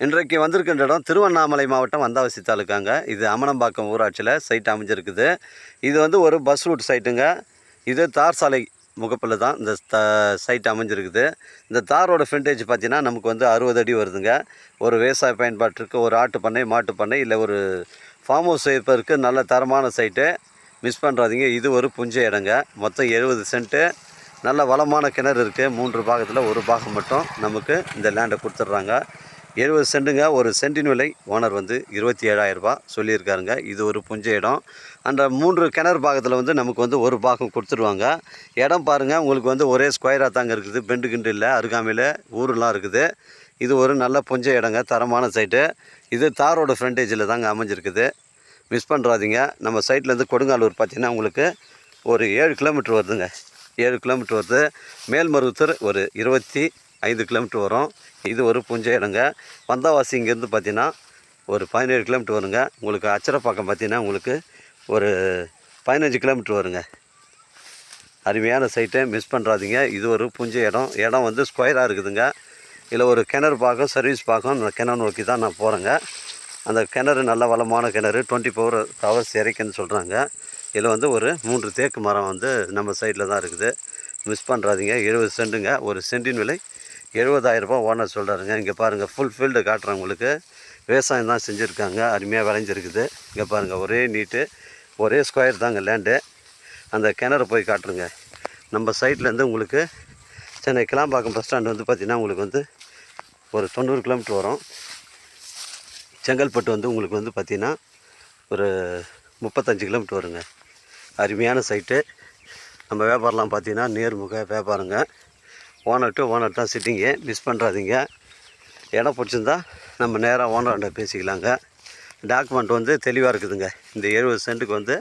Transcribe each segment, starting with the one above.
இன்றைக்கு வந்திருக்கின்ற இடம் திருவண்ணாமலை மாவட்டம் வந்தாவசி தாலுக்காங்க இது அமனம்பாக்கம் ஊராட்சியில் சைட் அமைஞ்சிருக்குது. இது வந்து ஒரு பஸ் ரூட் சைட்டுங்க இது தார் சாலை முகப்பில் தான் இந்த த சைட் அமைஞ்சிருக்குது. இந்த தாரோட ஃப்ரண்டேஜ் பார்த்தீங்கன்னா நமக்கு வந்து அறுபது அடி வருதுங்க. ஒரு விவசாய பயன்பாட்டிற்கு ஒரு ஆட்டு பண்ணை மாட்டு பண்ணை இல்லை ஒரு ஃபார்ம் ஹவுஸ் இருப்பதற்கு நல்ல தரமான சைட்டு மிஸ் பண்ணுறாதீங்க இது ஒரு புஞ்ச இடங்க. மொத்தம் எழுபது சென்ட்டு நல்ல வளமான கிணறு இருக்குது மூன்று பாகத்தில் ஒரு பாகம் மட்டும் நமக்கு இந்த லேண்டை கொடுத்துட்றாங்க. எழுபது சென்ட்டுங்க ஒரு சென்டின் விலை. ஓனர் வந்து இருபத்தி ஏழாயிரரூபா சொல்லியிருக்காருங்க. இது ஒரு புஞ்ச இடம். அந்த மூன்று கிணறு பாகத்தில் வந்து நமக்கு வந்து ஒரு பாகம் கொடுத்துருவாங்க. இடம் பாருங்கள் உங்களுக்கு வந்து ஒரே ஸ்கொயராக தாங்க இருக்குது. பெண்டு கிண்டு இல்லை. அருகாமையில் ஊரெலாம் இருக்குது. இது ஒரு நல்ல புஞ்ச இடங்க. தரமான சைட்டு. இது தாரோட ஃப்ரண்டேஜில் தாங்க அமைஞ்சிருக்குது. மிஸ் பண்ணுறாதீங்க நம்ம சைட்லேருந்து கொடுங்காலூர் பார்த்தீங்கன்னா உங்களுக்கு ஒரு ஏழு கிலோமீட்டர் வருதுங்க. ஏழு கிலோமீட்டர் வருது. மேல்மருவத்தூர் ஒரு இருபத்தி ஐந்து கிலோமீட்டர் வரும். இது ஒரு புஞ்ச இடங்க வந்தாவாசி இங்கேருந்து பார்த்தீங்கன்னா ஒரு பதினேழு கிலோமீட்டர் வருங்க. உங்களுக்கு அச்சரப்பாக்கம் பார்த்தீங்கன்னா உங்களுக்கு ஒரு பதினஞ்சு கிலோமீட்டர் வருங்க. அருமையான சைட்டை மிஸ் பண்ணுறாதீங்க இது ஒரு புஞ்ச இடம். இடம் வந்து ஸ்கொயராக இருக்குதுங்க. இதில் ஒரு கிணறு பார்க்கும் சர்வீஸ் பார்க்கும் கிணறு நோக்கி தான் நான் போகிறேங்க அந்த கிணறு நல்ல வளமான கிணறு டுவெண்ட்டி ஃபோர் ஹவர்ஸ் இறைக்குன்னு சொல்கிறாங்க இதில் வந்து ஒரு மூன்று தேக்கு மரம் வந்து நம்ம சைடில் தான் இருக்குது. மிஸ் பண்ணுறாதீங்க எழுபது சென்ட்டுங்க ஒரு சென்டின் விலை எழுபதாயிரரூபா ஓனர் சொல்கிறாருங்க இங்கே பாருங்கள் ஃபுல் ஃபீல்டு காட்டுறேன் உங்களுக்கு. விவசாயம் தான் செஞ்சுருக்காங்க. அருமையாக விளைஞ்சிருக்குது. இங்கே பாருங்கள் ஒரே நீட்டு ஒரே ஸ்கொயர் தாங்க லேண்டு அந்த கிணறு போய் காட்டுருங்க நம்ம சைட்லேருந்து உங்களுக்கு சென்னை கிளாம்பாக்கம் பஸ் ஸ்டாண்டு வந்து பார்த்திங்கன்னா உங்களுக்கு வந்து ஒரு தொண்ணூறு கிலோமீட்டர் வரும். செங்கல்பட்டு வந்து உங்களுக்கு வந்து பார்த்திங்கன்னா ஒரு முப்பத்தஞ்சு கிலோமீட்டர் வருங்க. அருமையான சைட்டு நம்ம வியாபாரம்லாம் பார்த்தீங்கன்னா நேர்முக வியாபாரங்க. ஓனர் டு ஓனர் தான் சிட்டிங்கு மிஸ் பண்ணுறாதீங்க இடம் பிடிச்சிருந்தா நம்ம நேராக ஓனர்கிட்ட பேசிக்கலாங்க. டாக்குமெண்ட் வந்து தெளிவாக இருக்குதுங்க. இந்த எழுபது சென்ட்டுக்கு வந்து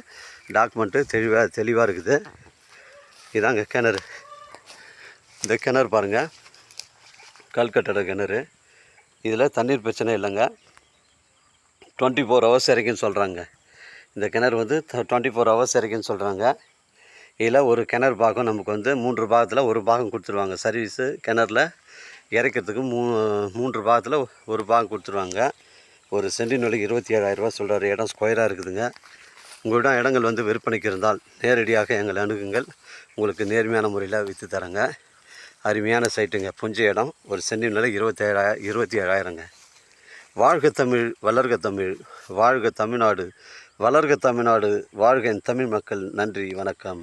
டாக்குமெண்ட்டு தெளிவாக தெளிவாக இருக்குது. இதாங்க கிணறு. இந்த கிணறு பாருங்கள் கல்கட்டட கிணறு. இதில் தண்ணீர் பிரச்சனை இல்லைங்க. டுவெண்ட்டி ஃபோர் ஹவர்ஸ் இறக்குன்னு சொல்கிறாங்க இந்த கிணறு வந்து டுவெண்ட்டி ஃபோர் ஹவர்ஸ் இறக்குன்னு சொல்கிறாங்க இதில் ஒரு கிணறு பாகம் நமக்கு வந்து மூன்று பாகத்தில் ஒரு பாகம் கொடுத்துருவாங்க. சர்வீஸு கிணறுல இறைக்கிறதுக்கு மூ மூன்று பாகத்தில் ஒரு பாகம் கொடுத்துருவாங்க. ஒரு சென்டின் விலைக்கு இருபத்தி ஏழாயிரரூபா சொல்கிற இடம் ஸ்கொயராக இருக்குதுங்க. உங்களிடம் இடங்கள் வந்து விற்பனைக்கு இருந்தால் நேரடியாக எங்களை அணுகுங்கள். உங்களுக்கு நேர்மையான முறையில் விற்று தரேங்க. அருமையான சைட்டுங்க புஞ்ச இடம். ஒரு சென்டின் விலை இருபத்தி இருபத்தி ஏழாயிரங்க வாழ்க தமிழ் வளர்க தமிழ் வாழ்க தமிழ்நாடு வளர்க தமிழ்நாடு வாழ்க என் தமிழ் மக்கள். நன்றி வணக்கம்.